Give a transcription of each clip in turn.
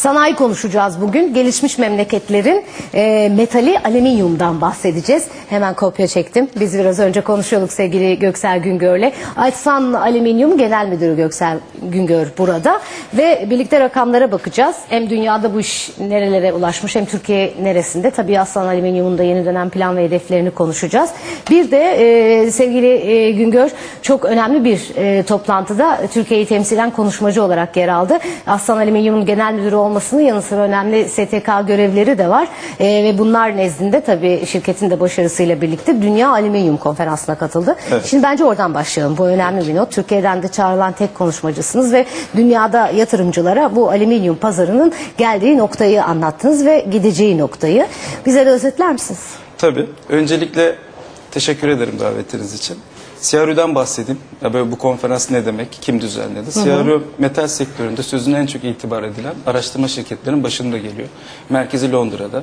Sanayi konuşacağız bugün. Gelişmiş memleketlerin e, metali alüminyumdan bahsedeceğiz. Hemen kopya çektim. Biz biraz önce konuşuyorduk sevgili Göksel Güngör'le. Aysan Alüminyum Genel Müdürü Göksel Güngör burada. Ve birlikte rakamlara bakacağız. Hem dünyada bu iş nerelere ulaşmış hem Türkiye neresinde. Tabii Aslan Alüminyum'un da yeni dönem plan ve hedeflerini konuşacağız. Bir de e, sevgili e, Güngör çok önemli bir e, toplantıda Türkiye'yi temsilen konuşmacı olarak yer aldı. Aslan Alüminyum'un genel müdürü olmasının yanı sıra önemli STK görevleri de var. E, ve bunlar nezdinde tabii şirketin de başarısıyla birlikte Dünya Alüminyum Konferansı'na katıldı. Şimdi bence oradan başlayalım. Bu önemli bir not. Türkiye'den de çağrılan tek konuşmacısınız ve dünyada yatırımcılara bu alüminyum pazarının geldiği noktayı anlattınız ve gideceği noktayı. Bize de özetler misiniz? Tabii. Öncelikle teşekkür ederim davetiniz için. CRU'dan bahsedeyim. Ya böyle bu konferans ne demek? Kim düzenledi? CRU metal sektöründe sözüne en çok itibar edilen araştırma şirketlerinin başında geliyor. Merkezi Londra'da.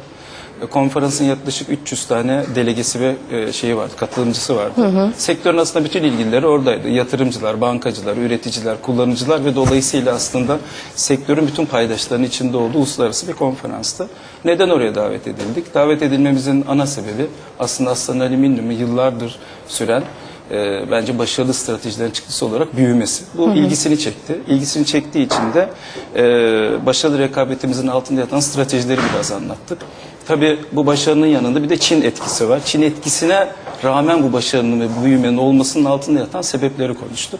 E, Konferansın yaklaşık 300 tane delegesi ve e, şeyi vardı, katılımcısı vardı. Sektörün aslında bütün ilgilileri oradaydı. Yatırımcılar, bankacılar, üreticiler, kullanıcılar ve dolayısıyla aslında sektörün bütün paydaşlarının içinde olduğu uluslararası bir konferanstı. Neden oraya davet edildik? Davet edilmemizin ana sebebi aslında Aslan Alüminyum'u yıllardır süren e, bence başarılı stratejilerin çıktısı olarak büyümesi. Bu ilgisini çekti. İlgisini çektiği için de e, başarılı rekabetimizin altında yatan stratejileri biraz anlattık. Tabii bu başarının yanında bir de Çin etkisi var. Çin etkisine rağmen bu başarının ve bu büyümenin olmasının altında yatan sebepleri konuştuk.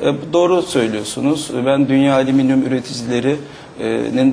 E, doğru söylüyorsunuz. Ben Dünya Alüminyum Üreticileri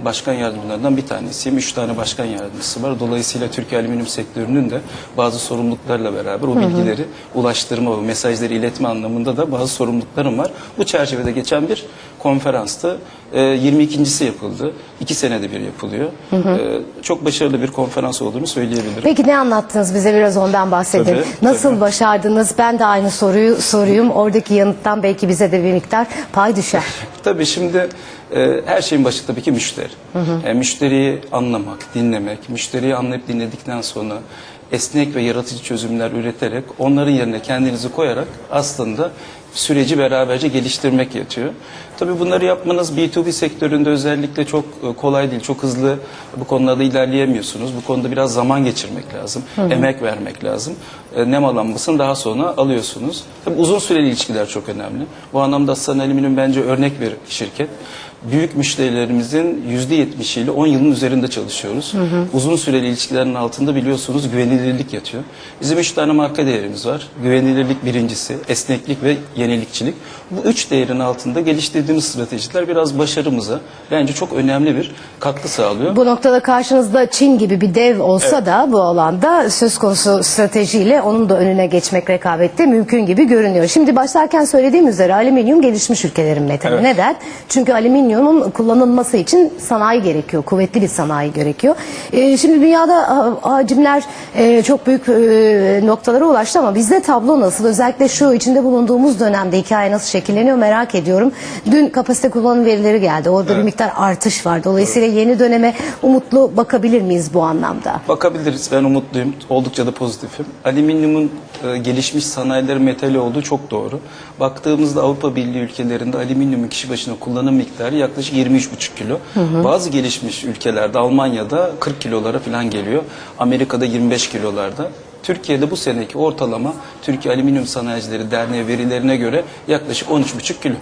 başkan yardımcılarından bir tanesiyim. Üç tane başkan yardımcısı var. Dolayısıyla Türkiye alüminyum sektörünün de bazı sorumluluklarla beraber o bilgileri ulaştırma ve mesajları iletme anlamında da bazı sorumluluklarım var. Bu çerçevede geçen bir konferanstı. E, 22.si yapıldı. İki senede bir yapılıyor. E, çok başarılı bir konferans olduğunu söyleyebilirim. Peki ne anlattınız bize biraz ondan bahsedin. Tabii, Nasıl tabii. başardınız? Ben de aynı soruyu soruyum. Oradaki yanıttan belki bize de bir miktar pay düşer. Tabii şimdi e, her şeyin başı tabii ki müşteri. E, müşteriyi anlamak, dinlemek, müşteriyi anlayıp dinledikten sonra esnek ve yaratıcı çözümler üreterek onların yerine kendinizi koyarak aslında süreci beraberce geliştirmek yatıyor. Tabii bunları yapmanız B2B sektöründe özellikle çok e, kolay değil, çok hızlı bu konularda ilerleyemiyorsunuz. Bu konuda biraz zaman geçirmek lazım, emek vermek lazım. E, nemalanmasını daha sonra alıyorsunuz. Tabii uzun süreli ilişkiler çok önemli. Bu anlamda Aslan Alüminyum bence örnek bir şirket. Büyük müşterilerimizin %70'iyle 10 yılın üzerinde çalışıyoruz. Uzun süreli ilişkilerin altında biliyorsunuz güvenilirlik yatıyor. Bizim üç tane marka değerimiz var. Güvenilirlik birincisi, esneklik ve yenilikçilik. Bu üç değerin altında geliştirdiğimiz stratejiler biraz başarımıza bence çok önemli bir katkı sağlıyor. Bu noktada karşınızda Çin gibi bir dev olsa da bu alanda söz konusu stratejiyle onun da önüne geçmek rekabette mümkün gibi görünüyor. Şimdi başlarken söylediğim üzere alüminyum gelişmiş ülkelerin metali. Evet. Neden? Çünkü alüminyumun kullanılması için sanayi gerekiyor. Kuvvetli bir sanayi gerekiyor. Ee, şimdi dünyada ha- hacimler e, çok büyük e, noktalara ulaştı ama bizde tablo nasıl? Özellikle şu içinde bulunduğumuz dönemde hikaye nasıl şekilleniyor merak ediyorum. Dün kapasite kullanım verileri geldi. Orada bir miktar artış var. Dolayısıyla yeni döneme umutlu bakabilir miyiz bu anlamda? Bakabiliriz. Ben umutluyum. Oldukça da pozitifim. Alüminyumun e, gelişmiş sanayileri metali olduğu çok doğru. Baktığımızda Avrupa Birliği ülkelerinde alüminyumun kişi başına kullanım miktarı yaklaşık 23,5 kilo. Bazı gelişmiş ülkelerde Almanya'da 40 kilolara falan geliyor. Amerika'da 25 kilolarda. Türkiye'de bu seneki ortalama Türkiye Alüminyum Sanayicileri Derneği verilerine göre yaklaşık 13,5 kilo.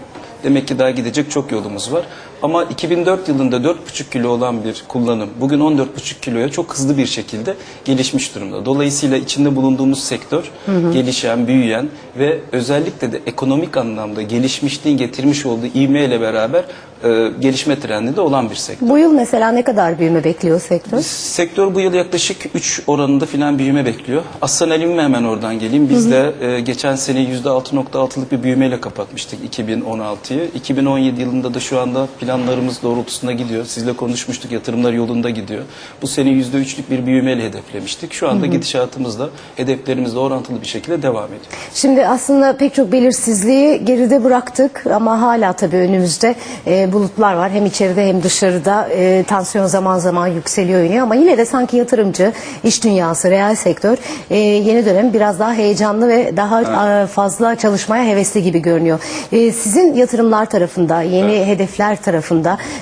Demek ki daha gidecek çok yolumuz var. Ama 2004 yılında 4,5 kilo olan bir kullanım bugün 14,5 kiloya çok hızlı bir şekilde gelişmiş durumda. Dolayısıyla içinde bulunduğumuz sektör gelişen, büyüyen ve özellikle de ekonomik anlamda gelişmişliğin getirmiş olduğu ivmeyle beraber e, gelişme trendinde olan bir sektör. Bu yıl mesela ne kadar büyüme bekliyor sektör? Sektör bu yıl yaklaşık 3 oranında filan büyüme bekliyor. Aslan Alüminyum hemen oradan geleyim. Biz de e, geçen sene %6.6'lık bir büyümeyle kapatmıştık 2016'yı. 2017 yılında da şu anda planlarımız doğrultusunda gidiyor. Sizle konuşmuştuk yatırımlar yolunda gidiyor. Bu sene %3'lük bir büyümeyle hedeflemiştik. Şu anda gidişatımız da hedeflerimizle orantılı bir şekilde devam ediyor. Şimdi aslında pek çok belirsizliği geride bıraktık ama hala tabii önümüzde e, bulutlar var. Hem içeride hem dışarıda e, tansiyon zaman zaman yükseliyor iniyor ama yine de sanki yatırımcı, iş dünyası, reel sektör e, yeni dönem biraz daha heyecanlı ve daha e, fazla çalışmaya hevesli gibi görünüyor. E, sizin yatırım yatırımlar tarafında, yeni hedefler tarafında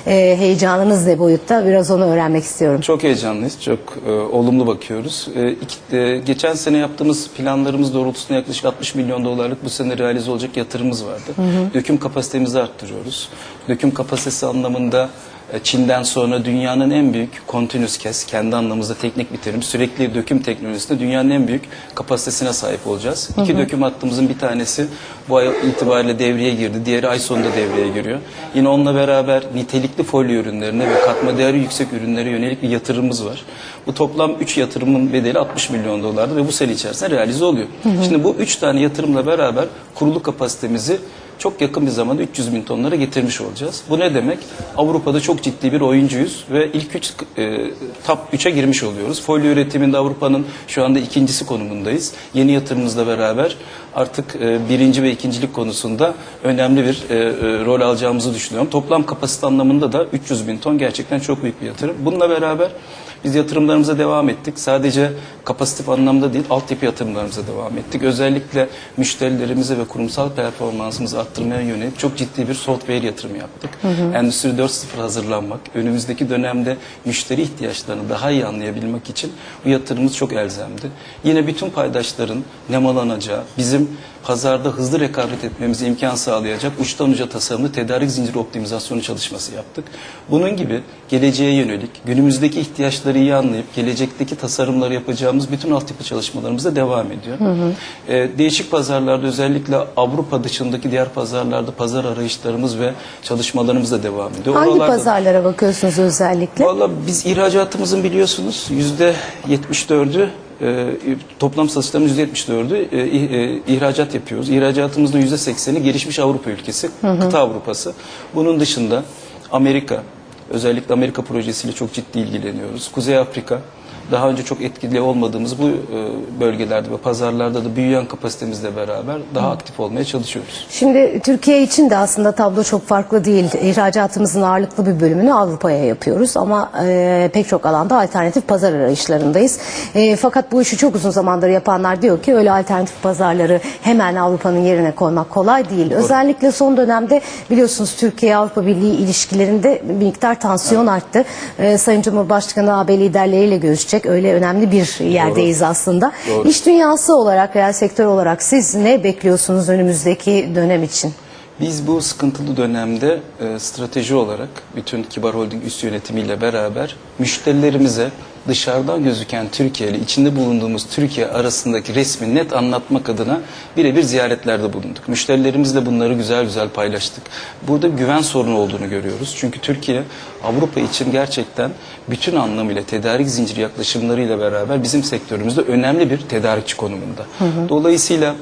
e, heyecanınız ne boyutta? Biraz onu öğrenmek istiyorum. Çok heyecanlıyız, çok e, olumlu bakıyoruz. E, iki- e, geçen sene yaptığımız planlarımız doğrultusunda yaklaşık 60 milyon dolarlık bu sene realize olacak yatırımımız vardı. Döküm kapasitemizi arttırıyoruz. Döküm kapasitesi anlamında Çin'den sonra dünyanın en büyük continuous kes, kendi anlamımızda teknik bir terim, sürekli döküm teknolojisinde dünyanın en büyük kapasitesine sahip olacağız. İki döküm hattımızın bir tanesi bu ay itibariyle devreye girdi, diğeri ay sonunda devreye giriyor. Yine onunla beraber nitelikli folyo ürünlerine ve katma değeri yüksek ürünlere yönelik bir yatırımımız var. Bu toplam 3 yatırımın bedeli 60 milyon dolardı ve bu sene içerisinde realize oluyor. Şimdi bu 3 tane yatırımla beraber kurulu kapasitemizi çok yakın bir zamanda 300 bin tonlara getirmiş olacağız. Bu ne demek? Avrupa'da çok ciddi bir oyuncuyuz ve ilk üç, e, top 3'e girmiş oluyoruz. Folyo üretiminde Avrupa'nın şu anda ikincisi konumundayız. Yeni yatırımımızla beraber artık e, birinci ve ikincilik konusunda önemli bir e, e, rol alacağımızı düşünüyorum. Toplam kapasite anlamında da 300 bin ton gerçekten çok büyük bir yatırım. Bununla beraber biz yatırımlarımıza devam ettik. Sadece kapasitif anlamda değil, altyapı yatırımlarımıza devam ettik. Özellikle müşterilerimize ve kurumsal performansımızı arttırmaya yönelik çok ciddi bir software yatırımı yaptık. Endüstri 4.0 hazırlanmak, önümüzdeki dönemde müşteri ihtiyaçlarını daha iyi anlayabilmek için bu yatırımımız çok elzemdi. Yine bütün paydaşların nemalanacağı, bizim pazarda hızlı rekabet etmemize imkan sağlayacak uçtan uca tasarımlı tedarik zinciri optimizasyonu çalışması yaptık. Bunun gibi geleceğe yönelik, günümüzdeki ihtiyaçları iyi anlayıp gelecekteki tasarımları yapacağımız bütün altyapı çalışmalarımız da devam ediyor. Ee, değişik pazarlarda özellikle Avrupa dışındaki diğer pazarlarda pazar arayışlarımız ve çalışmalarımız da devam ediyor. Hangi Oralarda- pazarlara bakıyorsunuz özellikle? Valla biz ihracatımızın biliyorsunuz yüzde 74'ü e, toplam satışlarımızın yüzde 74'ü e, i- e, ihracat yapıyoruz. İhracatımızın yüzde 80'i gelişmiş Avrupa ülkesi, kıta Avrupası. Bunun dışında Amerika, özellikle Amerika projesiyle çok ciddi ilgileniyoruz. Kuzey Afrika, daha önce çok etkili olmadığımız bu e, bölgelerde ve pazarlarda da büyüyen kapasitemizle beraber daha aktif olmaya çalışıyoruz. Şimdi Türkiye için de aslında tablo çok farklı değil. İhracatımızın ağırlıklı bir bölümünü Avrupa'ya yapıyoruz ama e, pek çok alanda alternatif pazar arayışlarındayız. E, fakat bu işi çok uzun zamandır yapanlar diyor ki öyle alternatif pazarları hemen Avrupa'nın yerine koymak kolay değil. Özellikle son dönemde biliyorsunuz Türkiye-Avrupa Birliği ilişkilerinde bir miktar tansiyon arttı. E, Sayın Cumhurbaşkanı AB liderleriyle görüşecek. Öyle önemli bir yerdeyiz aslında. Doğru. İş dünyası olarak, reel sektör olarak siz ne bekliyorsunuz önümüzdeki dönem için? Biz bu sıkıntılı dönemde e, strateji olarak bütün Kibar Holding üst yönetimiyle beraber müşterilerimize dışarıdan gözüken Türkiye ile içinde bulunduğumuz Türkiye arasındaki resmi net anlatmak adına birebir ziyaretlerde bulunduk. Müşterilerimizle bunları güzel güzel paylaştık. Burada güven sorunu olduğunu görüyoruz. Çünkü Türkiye Avrupa için gerçekten bütün anlamıyla tedarik zinciri yaklaşımlarıyla beraber bizim sektörümüzde önemli bir tedarikçi konumunda. Dolayısıyla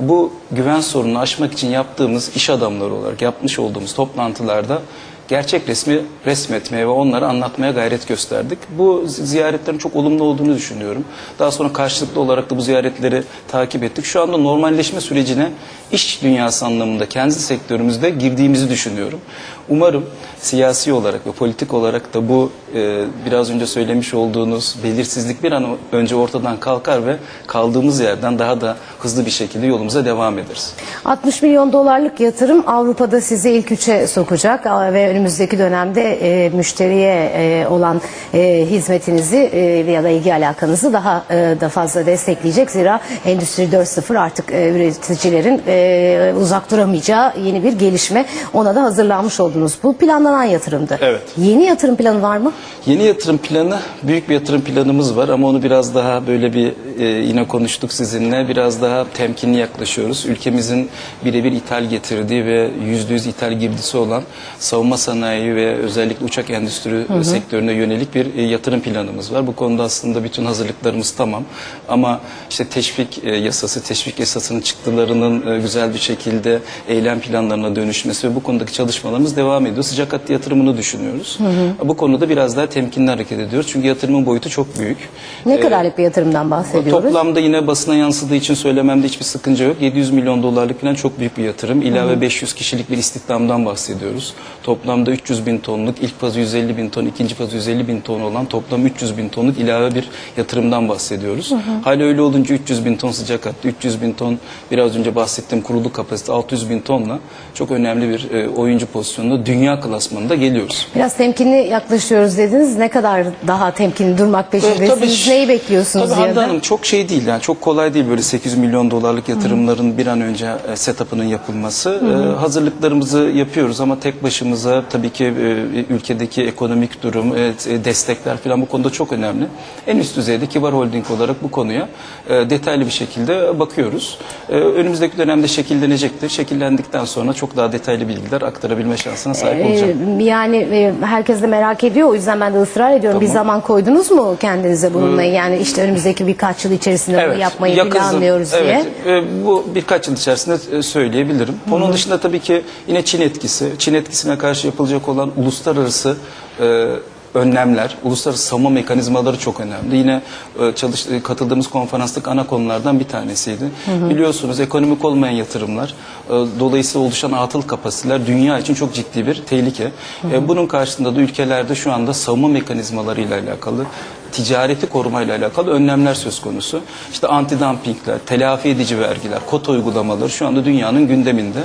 bu güven sorununu aşmak için yaptığımız iş adamları olarak yapmış olduğumuz toplantılarda gerçek resmi resmetmeye ve onları anlatmaya gayret gösterdik. Bu zi- ziyaretlerin çok olumlu olduğunu düşünüyorum. Daha sonra karşılıklı olarak da bu ziyaretleri takip ettik. Şu anda normalleşme sürecine iş dünyası anlamında kendi sektörümüzde girdiğimizi düşünüyorum. Umarım siyasi olarak ve politik olarak da bu e, biraz önce söylemiş olduğunuz belirsizlik bir an önce ortadan kalkar ve kaldığımız yerden daha da hızlı bir şekilde yolumuza devam ederiz. 60 milyon dolarlık yatırım Avrupa'da sizi ilk üçe sokacak ve önümüzdeki dönemde e, müşteriye e, olan e, hizmetinizi e, ya da ilgi alakanızı daha e, da fazla destekleyecek. Zira Endüstri 4.0 artık e, üreticilerin e, uzak duramayacağı yeni bir gelişme. Ona da hazırlanmış oldunuz. Bu planlanan yatırımdı. Evet. Yeni yatırım planı var mı? Yeni yatırım planı, büyük bir yatırım planımız var ama onu biraz daha böyle bir e, yine konuştuk sizinle. Biraz daha temkinli yaklaşıyoruz. Ülkemizin birebir ithal getirdiği ve yüzde yüz ithal girdisi olan savunma sanayi ve özellikle uçak endüstri sektörüne yönelik bir e, yatırım planımız var. Bu konuda aslında bütün hazırlıklarımız tamam. Ama işte teşvik e, yasası, teşvik yasasının çıktılarının e, güzel bir şekilde eylem planlarına dönüşmesi ve bu konudaki çalışmalarımız devam ediyor. Sıcak hat yatırımını düşünüyoruz. Bu konuda biraz daha temkinli hareket ediyoruz. Çünkü yatırımın boyutu çok büyük. Ne Ee, kadarlık bir yatırımdan bahsediyoruz? Bahsediyoruz. Toplamda yine basına yansıdığı için söylememde hiçbir sıkınca yok. 700 milyon dolarlık falan çok büyük bir yatırım. İlave 500 kişilik bir istihdamdan bahsediyoruz. Toplamda 300 bin tonluk, ilk fazı 150 bin ton, ikinci fazı 150 bin ton olan toplam 300 bin tonluk ilave bir yatırımdan bahsediyoruz. Hali öyle olunca 300 bin ton sıcak hattı, 300 bin ton biraz önce bahsettiğim kurulu kapasite 600 bin tonla çok önemli bir e, oyuncu pozisyonunda dünya klasmanında geliyoruz. Biraz temkinli yaklaşıyoruz dediniz. Ne kadar daha temkinli durmak peşindesiniz? tabii. Neyi bekliyorsunuz Tabii Hande? Hanım çok şey değil yani çok kolay değil böyle 800 milyon dolarlık yatırımların bir an önce e, setup'ının yapılması. E, hazırlıklarımızı yapıyoruz ama tek başımıza tabii ki e, ülkedeki ekonomik durum, evet, e, destekler falan bu konuda çok önemli. En üst düzeyde Kibar Holding olarak bu konuya e, detaylı bir şekilde bakıyoruz. E, önümüzdeki dönemde şekillenecektir. Şekillendikten sonra çok daha detaylı bilgiler aktarabilme şansına sahip olacağım. Ee, yani e, herkes de merak ediyor. O yüzden ben de ısrar ediyorum. Bir Tamam. zaman koydunuz mu kendinize bununla? Yani işte önümüzdeki birkaç yıl içerisinde bunu yapmayı yakın- planlıyoruz diye. Evet, e, bu birkaç yıl içerisinde e, söyleyebilirim. Onun dışında tabii ki yine Çin etkisi, Çin etkisine karşı yapılacak olan uluslararası e, önlemler, uluslararası savunma mekanizmaları çok önemli. Yine e, çalış, katıldığımız konferanstaki ana konulardan bir tanesiydi. Biliyorsunuz ekonomik olmayan yatırımlar, dolayısıyla oluşan atıl kapasiteler dünya için çok ciddi bir tehlike. E, bunun karşısında da ülkelerde şu anda savunma mekanizmalarıyla alakalı ticareti korumayla alakalı önlemler söz konusu. İşte antidumpingler, telafi edici vergiler, kota uygulamaları şu anda dünyanın gündeminde.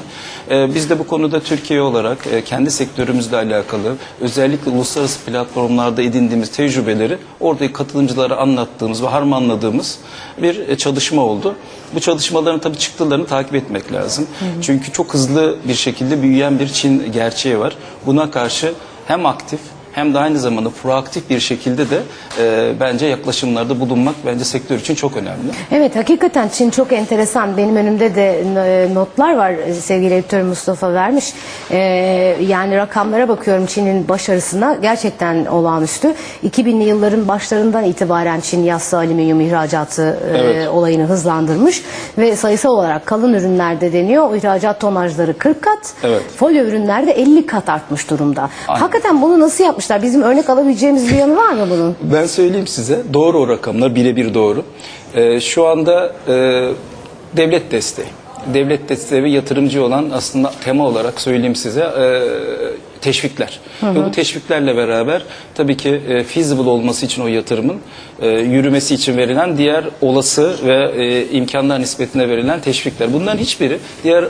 Ee, biz de bu konuda Türkiye olarak e, kendi sektörümüzle alakalı özellikle uluslararası platformlarda edindiğimiz tecrübeleri oradaki katılımcılara anlattığımız ve harmanladığımız bir e, çalışma oldu. Bu çalışmaların tabii çıktılarını takip etmek lazım. Çünkü çok hızlı bir şekilde büyüyen bir Çin gerçeği var. Buna karşı hem aktif hem de aynı zamanda proaktif bir şekilde de e, bence yaklaşımlarda bulunmak bence sektör için çok önemli. Evet hakikaten Çin çok enteresan. Benim önümde de e, notlar var e, sevgili editör Mustafa vermiş. E, yani rakamlara bakıyorum Çin'in başarısına gerçekten olağanüstü. 2000'li yılların başlarından itibaren Çin yassı alüminyum ihracatı e, Evet. olayını hızlandırmış ve sayısal olarak kalın ürünlerde deniyor. O ihracat tonajları 40 kat, Evet. folyo ürünlerde 50 kat artmış durumda. Aynen. Hakikaten bunu nasıl yapmışlar? Bizim örnek alabileceğimiz bir yanı var mı bunun? Ben söyleyeyim size doğru o rakamlar birebir doğru. E, şu anda e, devlet desteği. Devlet desteği ve yatırımcı olan aslında tema olarak söyleyeyim size e, teşvikler. Ve bu teşviklerle beraber tabii ki e, feasible olması için o yatırımın e, yürümesi için verilen diğer olası ve e, imkanlar nispetine verilen teşvikler. Bunların hiçbiri diğer e,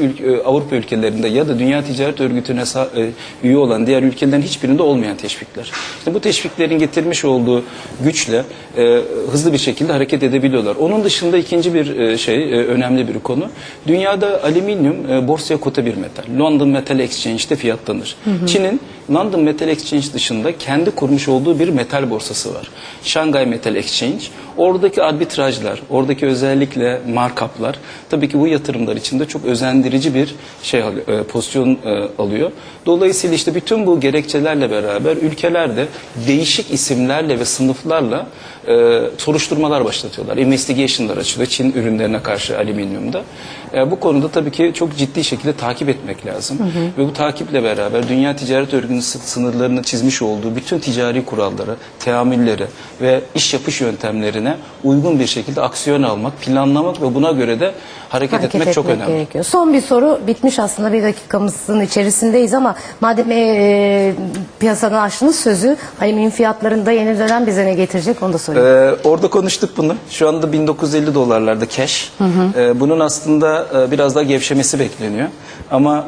ül- e, Avrupa ülkelerinde ya da Dünya Ticaret Örgütü'ne e, üye olan diğer ülkelerin hiçbirinde olmayan teşvikler. İşte bu teşviklerin getirmiş olduğu güçle e, hızlı bir şekilde hareket edebiliyorlar. Onun dışında ikinci bir e, şey e, önemli bir konu. Dünyada alüminyum e, borsaya kota bir metal. London Metal Exchange'de fiyatlanır. Çin'in London Metal Exchange dışında kendi kurmuş olduğu bir metal borsası var. Shanghai Metal Exchange. Oradaki arbitrajlar, oradaki özellikle markuplar tabii ki bu yatırımlar içinde çok özendirici bir şey e, pozisyon e, alıyor. Dolayısıyla işte bütün bu gerekçelerle beraber ülkelerde değişik isimlerle ve sınıflarla e, soruşturmalar başlatıyorlar. Investigation'lar açılıyor Çin ürünlerine karşı alüminyumda. E, bu konuda tabii ki çok ciddi şekilde takip etmek lazım. Ve bu takiple beraber Dünya Ticaret Örgütü'nün sı- sınırlarını çizmiş olduğu bütün ticari kurallara, teamülleri ve iş yapış yöntemlerine uygun bir şekilde aksiyon almak, planlamak ve buna göre de hareket, Hareket etmek çok etmek önemli. gerekiyor. Son bir soru bitmiş aslında bir dakikamızın içerisindeyiz ama madem e, piyasadan açtınız sözü alüminyum fiyatlarında yeni dönem bize ne getirecek onu da sorayım. Ee, orada konuştuk bunu. Şu anda 1950 dolarlarda cash. Ee, bunun aslında e, biraz daha gevşemesi bekleniyor. Ama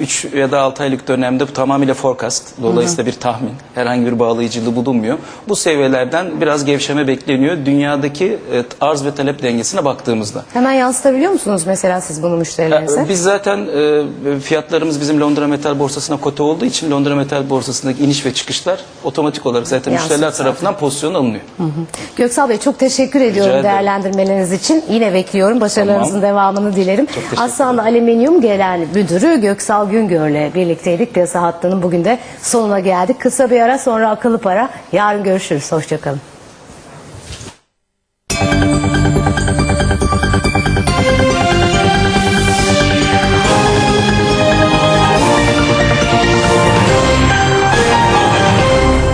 3 ya da 6 aylık dönemde bu tamamıyla forecast. Dolayısıyla bir tahmin. Herhangi bir bağlayıcılığı bulunmuyor. Bu seviyelerden biraz gevşeme bekleniyor. Dünyadaki e, arz ve talep dengesine baktığımızda. Hemen yansıtabiliyor musunuz mesela siz bunu müşterilerinize? Biz zaten e, fiyatlarımız bizim Londra Metal Borsası'na kote olduğu için Londra Metal Borsası'ndaki iniş ve çıkışlar otomatik olarak zaten Yansıt müşteriler tarafından pozisyon alınıyor. Göksal Bey çok teşekkür ediyorum ederim. değerlendirmeleriniz için. Yine bekliyorum. Başarılarınızın Tamam. devamını dilerim. Aslanlı Alüminyum Genel Müdürü Göksal Güngör'le birlikteydik. Piyasa hattının bugün de sonuna geldik. Kısa bir ara sonra akıllı para. Yarın görüşürüz. Hoşçakalın.